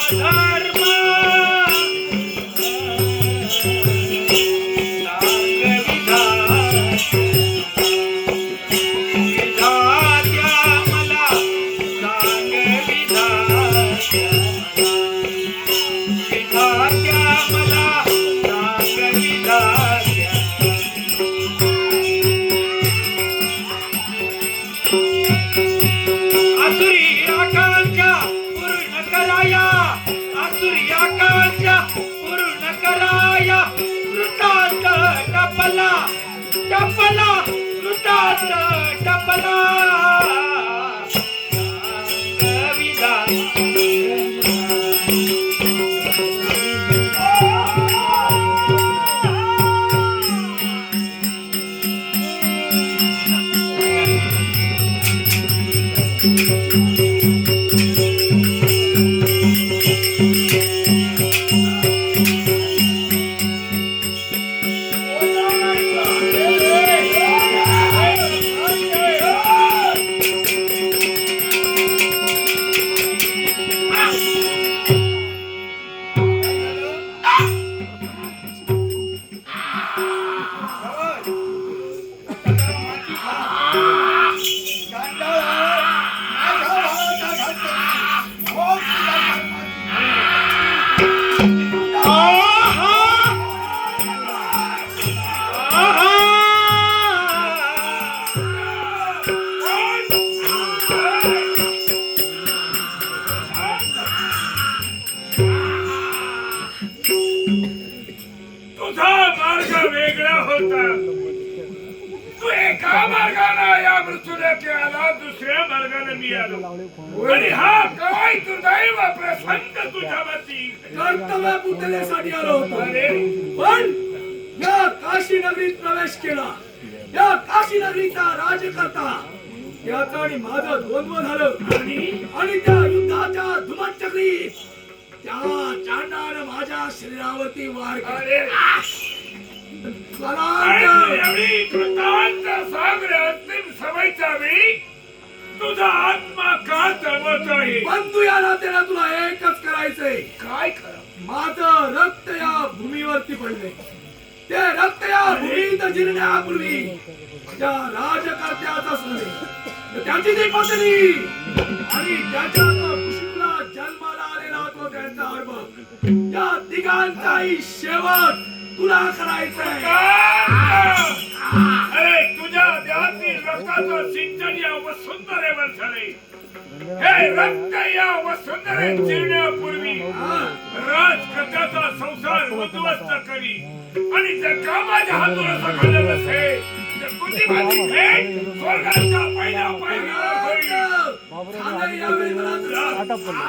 As armas! आसुरी पूर्ण कराया. मृतात टपला टपला मृतात टपला. विधान. तुझा मार्ग वेगळा होता. तू एका मार्गाने या मृत्यूला आला दुसऱ्या मार्गाने मी आलो. आणि हा काय दुर्दैव प्रसंग तुझ्यावरती. कर्तव्य पुतण्यासाठी आलो होतो. पण या काशी नगरीत प्रवेश केला. या काशी नगरीचा राजकर्ता. याचा आणि माझं द्वंद्व झालं. आणि? त्या युद्धाच्या कृतांत सागर अंतिम सभेच्या वेळी तुझा आत्मा का तळमत आहे? बंधू या नात्याला तुला एकच करायचंय. काय माझं रक्त या भूमीवरती पडले ते रक्त या भूमीत जिरण्यापूर्वी त्या राजकर्त्याचा त्याची ती पत्नी आणि त्याच्या त्यांचा अर्भ या तिघांचाही शेवट तुला करायचंय. अरे तुझ्या देहातील रक्ताचं सिंचन या वसुंधरेवर झाले हे रक्त या वसुंधरे चिरण्यापूर्वी राजकथाचा संसार उद्ध्वस्त करी. आणि जर कामाच्या हातून असं घडलं नसेल तर माझी भेट स्वर्गाच्या पहिल्या पायरीवर होईल ஷார்ட்டாக பண்ணு